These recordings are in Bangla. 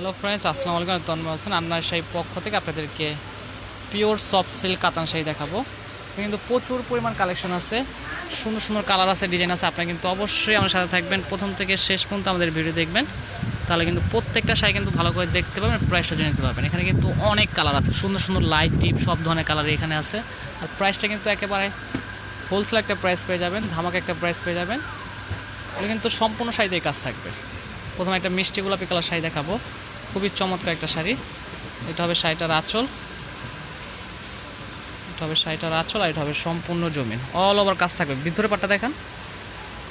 হ্যালো ফ্রেন্ডস আসসালামু আলাইকুম তন্ময় হোসেন। আন্নার শাহী পক্ষ থেকে আপনাদেরকে পিওর সফট সিল্ক কাতান শাড়ি দেখাবো। কিন্তু প্রচুর পরিমাণ কালেকশন আছে, সুন্দর সুন্দর কালার আছে ডিজাইন আছে। আপনারা কিন্তু অবশ্যই আমার সাথে থাকবেন। প্রথম থেকে শেষ পর্যন্ত আমাদের ভিডিও দেখবেন। তাহলে কিন্তু প্রত্যেকটা শাড়ি কিন্তু ভালো করে দেখতে পাবেন প্রাইসটা জেনে নিতে পারবেন। এখানে কিন্তু অনেক কালার আছে, সুন্দর সুন্দর লাইট টিপ সব ধরনের কালার এখানে আছে। আর প্রাইসটা কিন্তু একেবারে হোলসেল একটা প্রাইস পেয়ে যাবেন, ধামাকা একটা প্রাইস পেয়ে যাবেন। এগুলো কিন্তু সম্পূর্ণ শাড়িতেই কাজ থাকবে। প্রথমে একটা মিষ্টি গোলাপি কালার শাড়ি দেখাবো। খুবই চমৎকার একটা শাড়ি। এটা হবে শাড়িটার আঁচল। এটা হবে শাড়িটার আঁচল আর এটা হবে সম্পূর্ণ জমিন। অল ওভার কাজ থাকবে। ভিতরে পাটটা দেখান।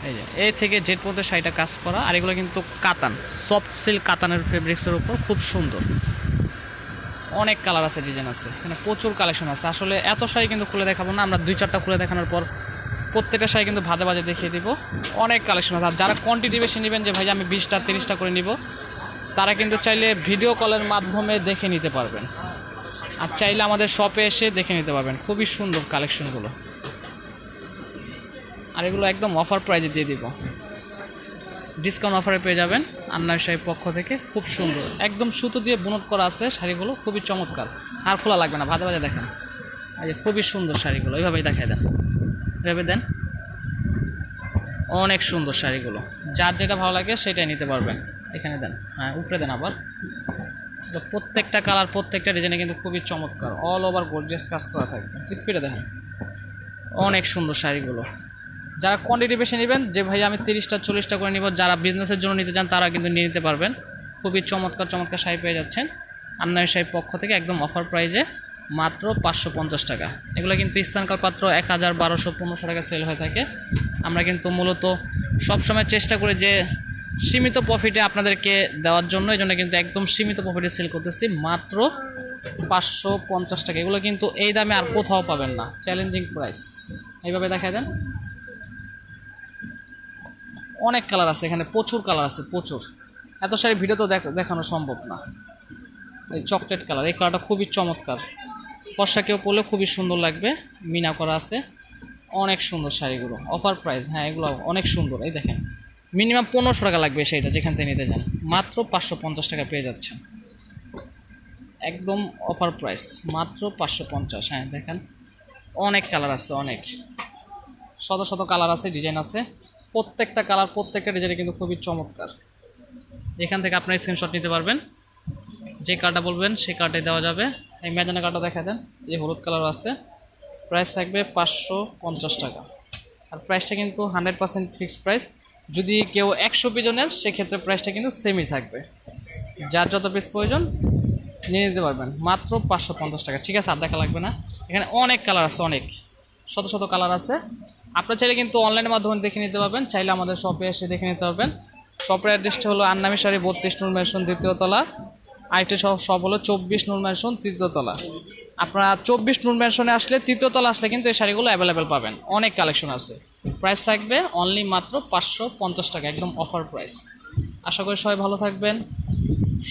এই যে এই থেকে জেট পর্যন্ত শাড়িটা কাজ করা। আর এগুলো কিন্তু কাতান সফট সিল্ক কাতানের ফেব্রিক্সের উপর। খুব সুন্দর। অনেক কালার আছে ডিজাইন আছে। এখানে প্রচুর কালেকশন আছে। আসলে এত শাড়ি কিন্তু খুলে দেখাবো না। আমরা দুই চারটা খুলে দেখানোর পর প্রত্যেকটা শাড়ি কিন্তু ভাজে ভাজে দেখিয়ে দিব। অনেক কালেকশন আছে। আর যারা কোয়ান্টিটি বেশি নেবেন যে, ভাই, আমি বিশটা, তিরিশটা করে নিব। তারা কিন্তু চাইলে ভিডিও কলের মাধ্যমে দেখে নিতে পারবেন। আর চাইলে আমাদের শপে এসে দেখে নিতে পারবেন। খুবই সুন্দর কালেকশনগুলো আর এগুলো একদম অফার প্রাইজে দিয়ে দিব। ডিসকাউন্ট অফারে পেয়ে যাবেন আন্নার শাড়ির পক্ষ থেকে। খুব সুন্দর। একদম সুতো দিয়ে বুনট করা আছে শাড়িগুলো। খুবই চমৎকার। আর খোলা লাগবে না। ভাজে ভাজে দেখেন। এই খুবই সুন্দর শাড়িগুলো। এইভাবেই দেখাই দেন। ভেবে দেন। অনেক সুন্দর শাড়িগুলো। যার যেটা ভালো লাগে সেটাই নিতে পারবেন। এখানে দেন। হ্যাঁ উপরে দেন আবার। প্রত্যেকটা কালার প্রত্যেকটা ডিজাইনে কিন্তু খুবই চমৎকার। অল ওভার গোর্জিয়াস কাজ করা থাকবে। স্পিডে দেখেন। অনেক সুন্দর শাড়িগুলো। যারা কোয়ান্টিটি বেশি নেবেন, যে ভাই আমি তিরিশটা, চল্লিশটা করে নিব, যারা বিজনেসের জন্য নিতে চান, তারা কিন্তু নিয়ে নিতে পারবেন। খুবই চমৎকার চমৎকার শাড়ি পেয়ে যাচ্ছেন। আন্নার শাড়ির পক্ষ থেকে একদম অফার প্রাইজে মাত্র পাঁচশো পঞ্চাশ টাকা। এগুলো কিন্তু স্থানকাল পাত্র এক হাজার বারোশো পনেরোশো টাকা সেল হয়ে থাকে। আমরা কিন্তু মূলত সবসময় চেষ্টা করি যে সীমিত প্রফিটে আপনাদেরকে দেওয়ার জন্য, এই জন্য কিন্তু একদম সীমিত প্রফিটে সেল করতেছি, মাত্র পাঁচশো পঞ্চাশ টাকা। এগুলো কিন্তু এই দামে আর কোথাও পাবেন না। চ্যালেঞ্জিং প্রাইস এইভাবে দেখা দেন। অনেক কালার আছে এখানে, প্রচুর কালার আছে, প্রচুর। এত সারি ভিডিও তো দেখ- দেখানো সম্ভব না। এই চকলেট কালার এই কালারটা খুবই চমৎকার। কেউ পরলে খুবই সুন্দর লাগবে। মিনা করা আছে। অনেক সুন্দর শাড়িগুলো। অফার প্রাইস হ্যাঁ এগুলো অনেক সুন্দর। এই দেখেন। মিনিমাম পনেরোশো টাকা লাগবে সেইটা, যেখান থেকে নিতে যান। মাত্র পাঁচশো পঞ্চাশ টাকা পেয়ে যাচ্ছেন। একদম অফার প্রাইস মাত্র পাঁচশো পঞ্চাশ হ্যাঁ দেখেন। অনেক কালার আছে, অনেক। শত শত কালার আছে ডিজাইন আছে। প্রত্যেকটা কালার প্রত্যেকটা ডিজাইনে কিন্তু খুবই চমৎকার। এখান থেকে আপনার স্ক্রিনশট নিতে পারবেন। যে কার্ডটা বলবেন সেই কার্ডে দেওয়া যাবে। এই ম্যাজানা কার্ডটা দেখা দেন যে হলুদ কালার আছে। প্রাইস থাকবে পাঁচশো পঞ্চাশ টাকা। আর প্রাইসটা কিন্তু হান্ড্রেড পার্সেন্ট ফিক্সড প্রাইস যদি কেউ একশো পিজনের সেক্ষেত্রে প্রাইসটা কিন্তু সেমই থাকবে। যার যত পিস প্রয়োজন, নিয়ে নিতে পারবেন। মাত্র পাঁচশো পঞ্চাশ টাকা। ঠিক আছে, আর দেখা লাগবে না। এখানে অনেক কালার আছে, অনেক। শত শত কালার আছে। আপনার চাইলে কিন্তু অনলাইনের মাধ্যমে দেখে নিতে পারবেন। চাইলে আমাদের শপে এসে দেখে নিতে পারবেন। শপের অ্যাড্রেসটা হলো আন্নামি শাড়ি বত্রিশ নূর ম্যানশন দ্বিতীয় তলা। আরেকটা সব হলো চব্বিশ নুর ম্যানশন তৃতীয় তলা। আপনারা চব্বিশ নুন ম্যানশনে আসলে তৃতীয় তলা আসলে কিন্তু এই শাড়িগুলো অ্যাভেলেবেল পাবেন। অনেক কালেকশন আছে। প্রাইস থাকবে অনলি মাত্র পাঁচশো পঞ্চাশ টাকা, একদম অফার প্রাইস আশা করি সবাই ভালো থাকবেন,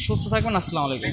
সুস্থ থাকবেন, আসসালামু আলাইকুম।